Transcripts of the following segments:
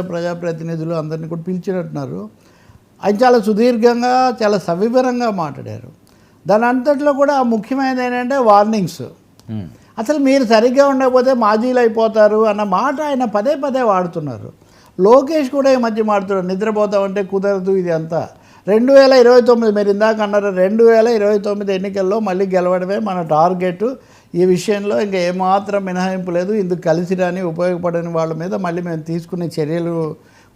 ప్రజాప్రతినిధులు అందరినీ కూడా పిలిచినట్టున్నారు. ఆయన చాలా సుదీర్ఘంగా చాలా సవివరంగా మాట్లాడారు. దాని అంతట్లో కూడా ముఖ్యమైనది ఏంటంటే వార్నింగ్స్. అసలు మీరు సరిగ్గా ఉండకపోతే మాజీలు అయిపోతారు అన్న మాట ఆయన పదే పదే వాడుతున్నారు. లోకేష్ కూడా ఈ మధ్య మాడుతున్నాడు నిద్రపోతామంటే కుదరదు ఇది అంతా రెండు వేల ఇరవై తొమ్మిది మీరు ఇందాక అన్నారు రెండు వేల ఇరవై తొమ్మిది ఎన్నికల్లో మళ్ళీ గెలవడమే మన టార్గెట్. ఈ విషయంలో ఇంకా ఏమాత్రం మినహాయింపు లేదు. ఇందుకు కలిసి రాని ఉపయోగపడని వాళ్ళ మీద మళ్ళీ మేము తీసుకునే చర్యలు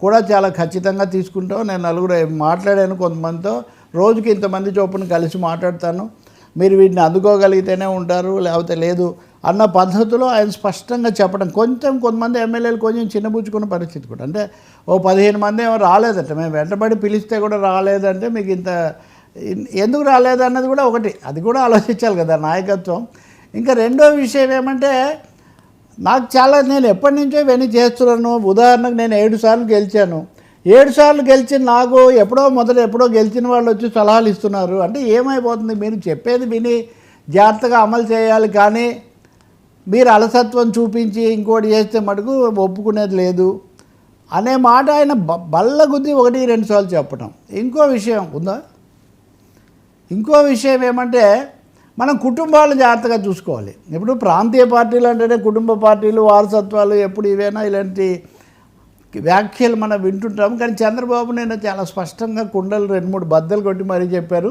కూడా చాలా ఖచ్చితంగా తీసుకుంటాం. నేను నలుగురు మాట్లాడాను కొంతమందితో. రోజుకి ఇంతమంది చొప్పున కలిసి మాట్లాడతాను. మీరు వీటిని అందుకోగలిగితేనే ఉంటారు. లేకపోతే లేదు అన్న పద్ధతిలో ఆయన స్పష్టంగా చెప్పడం. కొంచెం కొంతమంది ఎమ్మెల్యేలు కొంచెం చిన్నబుచ్చుకున్న పరిస్థితి కూడా. అంటే ఓ పదిహేను మంది ఏమో రాలేదట. మేము వెంటబడి పిలిస్తే కూడా రాలేదంటే మీకు ఇంత ఎందుకు రాలేదన్నది కూడా ఒకటి. అది కూడా ఆలోచించాలి కదా నాయకత్వం. ఇంకా రెండో విషయం ఏమంటే నాకు చాలా నేను ఎప్పటి నుంచో ఇవన్నీ చేస్తున్నాను. ఉదాహరణకు నేను ఏడు సార్లు గెలిచాను. ఏడు సార్లు గెలిచిన నాకు ఎప్పుడో మొదట ఎప్పుడో గెలిచిన వాళ్ళు వచ్చి సలహాలు ఇస్తున్నారు. అంటే ఏమైపోతుంది? మీరు చెప్పేది విని జాగ్రత్తగా అమలు చేయాలి. కానీ మీరు అలసత్వం చూపించి ఇంకోటి చేస్తే మటుకు ఒప్పుకునేది లేదు. అనే మాట ఆయన బల్ల గుద్ది ఒకటి రెండు సార్లు చెప్పడం ఇంకో విషయం ఉందా? ఇంకో విషయం ఏమంటే మనం కుటుంబాలను జాగ్రత్తగా చూసుకోవాలి. ఇప్పుడు ప్రాంతీయ పార్టీలు అంటేనే కుటుంబ పార్టీలు వారసత్వాలు ఎప్పుడు ఇవేనా? ఇలాంటి వ్యాఖ్యలు మనం వింటుంటాం కానీ చంద్రబాబు నేను చాలా స్పష్టంగా కుండలు రెండు మూడు బద్దలు కొట్టి మరీ చెప్పారు.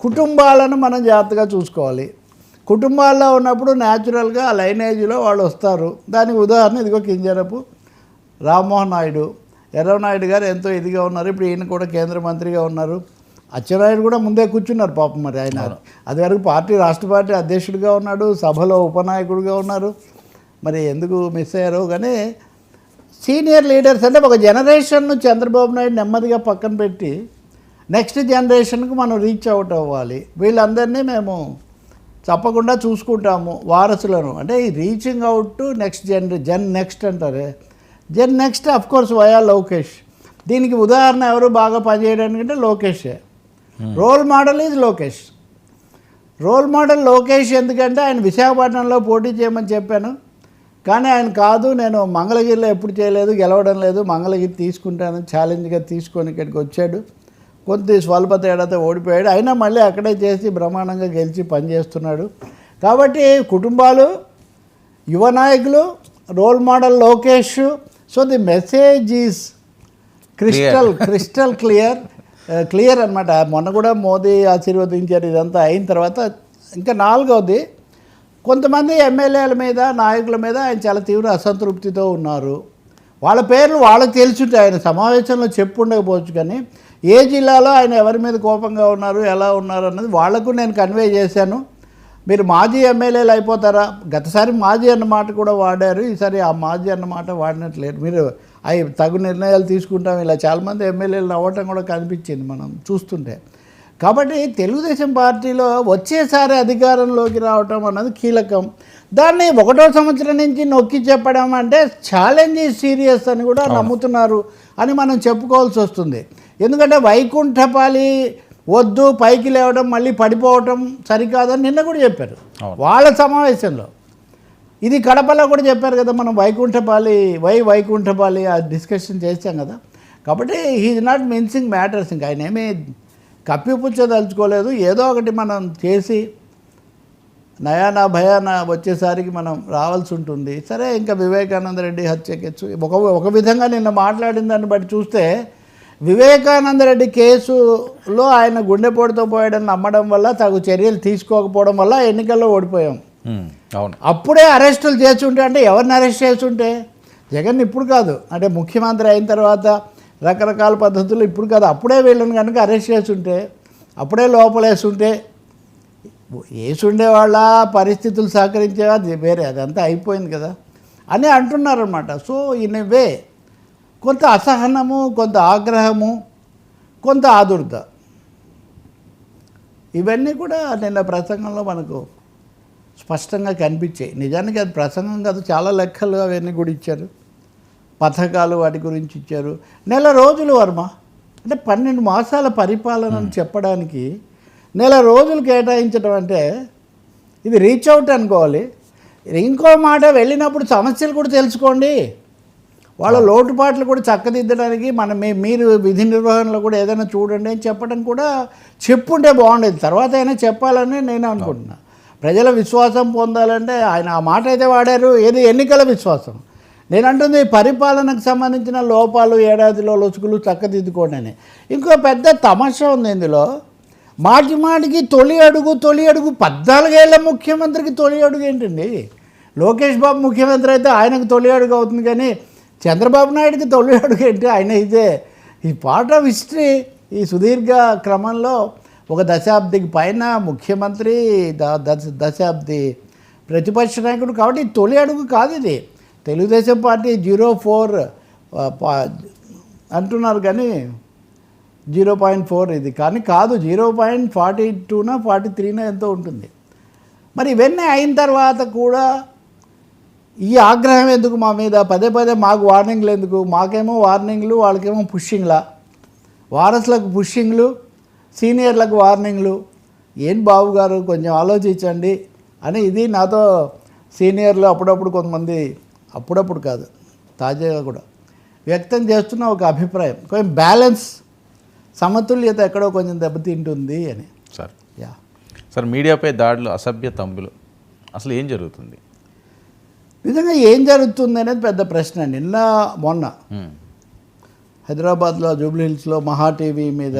కుటుంబాలను మనం జాగ్రత్తగా చూసుకోవాలి. కుటుంబాల్లో ఉన్నప్పుడు న్యాచురల్గా ఆ లైనేజీలో వాళ్ళు వస్తారు. దానికి ఉదాహరణ ఇదిగో కింజరపు రామ్మోహన్ నాయుడు. ఎర్రనాయుడు గారు ఎంతో ఇదిగా ఉన్నారు. ఇప్పుడు ఈయన కూడా కేంద్ర మంత్రిగా ఉన్నారు. అచ్చెన్నాయుడు కూడా ముందే కూర్చున్నారు పాపం మరి ఆయన. అది వరకు పార్టీ రాష్ట్ర పార్టీ అధ్యక్షుడిగా ఉన్నాడు సభలో ఉపనాయకుడిగా ఉన్నారు. మరి ఎందుకు మిస్ అయ్యారో కానీ సీనియర్ లీడర్స్ అంటే ఒక జనరేషన్ను చంద్రబాబు నాయుడు నెమ్మదిగా పక్కన పెట్టి నెక్స్ట్ జనరేషన్కి మనం రీచ్ అవుట్ అవ్వాలి. వీళ్ళందరినీ మేము తప్పకుండా చూసుకుంటాము వారసులను. అంటే ఈ reaching out to next gen gen next అంటారే. Gen next of course via Lokesh. దీనికి ఉదాహరణ ఎవరు బాగా పనిచేయడానికి అంటే లోకేషే. Role model is Lokesh. Role model Lokesh ఎందుకంటే ఆయన విశాఖపట్నంలో పోటీ చేయమని చెప్పాను. కానీ ఆయన కాదు నేను మంగళగిరిలో ఎప్పుడు చేయలేదు గెలవడం లేదు మంగళగిరి తీసుకుంటాను ఛాలెంజ్గా తీసుకొని ఇక్కడికి వచ్చాడు. కొద్ది స్వల్ప తేడాతో ఓడిపోయాడు. అయినా మళ్ళీ అక్కడే చేసి బ్రహ్మాండంగా గెలిచి పనిచేస్తున్నాడు కాబట్టి కుటుంబాలు యువ నాయకులు role model Lokesh. So the message is crystal crystal clear. Clear అనమాట మొన్న కూడా మోదీ ఆశీర్వదించారు ఇదంతా అయిన తర్వాత ఇంకా నాలుగవది కొంతమంది ఎమ్మెల్యేల మీద నాయకుల మీద ఆయన చాలా తీవ్ర అసంతృప్తితో ఉన్నారు. వాళ్ళ పేర్లు వాళ్ళకి తెలుసుంటే ఆయన సమావేశంలో చెప్పు ఉండకపోవచ్చు కానీ ఏ జిల్లాలో ఆయన ఎవరి మీద కోపంగా ఉన్నారు ఎలా ఉన్నారు అన్నది వాళ్ళకు నేను కన్వే చేశాను. మీరు మాజీ ఎమ్మెల్యేలు అయిపోతారా? గతసారి మాజీ అన్న మాట కూడా వాడారు ఈసారి ఆ మాజీ అన్న మాట వాడినట్లేదు. మీరు అవి తగు నిర్ణయాలు తీసుకుంటాం. ఇలా చాలామంది ఎమ్మెల్యేలు అవ్వటం కూడా కనిపించింది మనం చూస్తుంటే. కాబట్టి తెలుగుదేశం పార్టీలో వచ్చేసారి అధికారంలోకి రావటం అన్నది కీలకం. దాన్ని ఒకటో సంవత్సరం నుంచి నొక్కి చెప్పడం అంటే ఛాలెంజ్ సీరియస్ అని కూడా నమ్ముతున్నారు అని మనం చెప్పుకోవాల్సి వస్తుంది. ఎందుకంటే వైకుంఠపాలి వద్దు పైకి లేవడం మళ్ళీ పడిపోవటం సరికాదని నిన్న కూడా చెప్పారు. వాళ్ళ సమావేశంలో. ఇది కడపలో కూడా చెప్పారు కదా మనం వైకుంఠపాలి వై వైకుంఠపాలి ఆ డిస్కషన్ చేసాం కదా. కాబట్టి హీఈ్ నాట్ మిన్సింగ్ మ్యాటర్స్ ఇంకా ఆయన ఏమీ కప్పిపుచ్చదలుచుకోలేదు ఏదో ఒకటి మనం చేసి నయానా భయాన వచ్చేసరికి మనం రావాల్సి ఉంటుంది. సరే ఇంకా వివేకానంద రెడ్డి హత్యకెచ్చు ఒక ఒక విధంగా నిన్న మాట్లాడిన దాన్ని బట్టి చూస్తే వివేకానంద రెడ్డి కేసులో ఆయన గుండెపోటుతో పోయాడని నమ్మడం వల్ల తగు చర్యలు తీసుకోకపోవడం వల్ల ఎన్నికల్లో ఓడిపోయాం. అవును. అప్పుడే అరెస్టులు చేస్తుంటే అంటే ఎవరిని అరెస్ట్ చేస్తుంటే? జగన్ ఇప్పుడు కాదు. అంటే ముఖ్యమంత్రి అయిన తర్వాత రకరకాల పద్ధతులు ఇప్పుడు కాదు. అప్పుడే వీళ్ళని కనుక అరెస్ట్ చేస్తుంటే అప్పుడే లోపలేస్తుంటే వేసుండే వాళ్ళ పరిస్థితులు సహకరించేవా? అది వేరే అదంతా అయిపోయింది కదా అని అంటున్నారనమాట సో ఇన్ వే కొంత అసహనము కొంత ఆగ్రహము కొంత ఆదుర్త ఇవన్నీ కూడా నిన్న ప్రసంగంలో మనకు స్పష్టంగా కనిపించాయి. నిజానికి అది ప్రసంగం కాదు చాలా లెక్కలు అవన్నీ కూడా ఇచ్చారు. పథకాలు వాటి గురించి ఇచ్చారు. నెల రోజులు వర్మ. అంటే పన్నెండు మాసాల పరిపాలనను చెప్పడానికి నెల రోజులు కేటాయించడం అంటే ఇది రీచ్ అవుట్ అనుకోవాలి. ఇంకో మాట వెళ్ళినప్పుడు సమస్యలు కూడా తెలుసుకోండి. వాళ్ళ లోటుపాట్లు కూడా చక్కదిద్దడానికి మనం మీ- మీరు విధి నిర్వహణలో కూడా ఏదైనా చూడండి అని చెప్పడం కూడా చెప్పుంటే బాగుండేది. తర్వాత అయినా చెప్పాలని నేను అనుకుంటున్నా. ప్రజల విశ్వాసం పొందాలంటే ఆయన ఆ మాట అయితే వాడారు. ఏది? ఎన్నికల విశ్వాసం. నేను అంటుంది పరిపాలనకు సంబంధించిన లోపాలు ఏడాదిలో లొసుగులు చక్కదిద్దుకోండి అని. ఇంకో పెద్ద తమాషా ఉంది ఇందులో. మాటి మాటికి తొలి అడుగు తొలి అడుగు పద్నాలుగేళ్ళ ముఖ్యమంత్రికి తొలి అడుగు ఏంటండి? లోకేష్ బాబు ముఖ్యమంత్రి అయితే ఆయనకు తొలి అడుగు అవుతుంది కానీ చంద్రబాబు నాయుడుకి తొలి అడుగు ఏంటి? ఆయన అయితే ఈ పార్ట్ ఆఫ్ హిస్టరీ ఈ సుదీర్ఘ క్రమంలో ఒక దశాబ్దికి పైన ముఖ్యమంత్రి దశ దశాబ్ది ప్రతిపక్ష నాయకుడు కాబట్టి తొలి అడుగు కాదు ఇది. తెలుగుదేశం పార్టీ జీరో ఫోర్ అంటున్నారు కానీ జీరో పాయింట్ ఫోర్ ఇది. కానీ కాదు జీరో పాయింట్ ఫార్టీ టూనా ఫార్టీ త్రీనా ఎంతో ఉంటుంది. మరి ఇవన్నీ అయిన తర్వాత కూడా ఈ ఆగ్రహం ఎందుకు మా మీద? పదే పదే మాకు వార్నింగ్లు ఎందుకు? మాకేమో వార్నింగ్లు వాళ్ళకేమో పుష్షింగ్లా వారసులకు పుష్షింగ్లు సీనియర్లకు వార్నింగ్లు ఏం బాబు గారు కొంచెం ఆలోచించండి అని ఇది నాతో సీనియర్లు అప్పుడప్పుడు కొంతమంది అప్పుడప్పుడు కాదు తాజాగా కూడా వ్యక్తం చేస్తున్న ఒక అభిప్రాయం. కొంచెం బ్యాలెన్స్ సమతుల్యత ఎక్కడో కొంచెం దెబ్బతింటుంది అని. సార్. యా. సార్ మీడియాపై దాడులు అసభ్య తంబులు అసలు ఏం జరుగుతుంది? నిజంగా ఏం జరుగుతుంది అనేది పెద్ద ప్రశ్న. నిన్న మొన్న. హైదరాబాద్లో జూబ్లీ హిల్స్లో మహా టీవీ మీద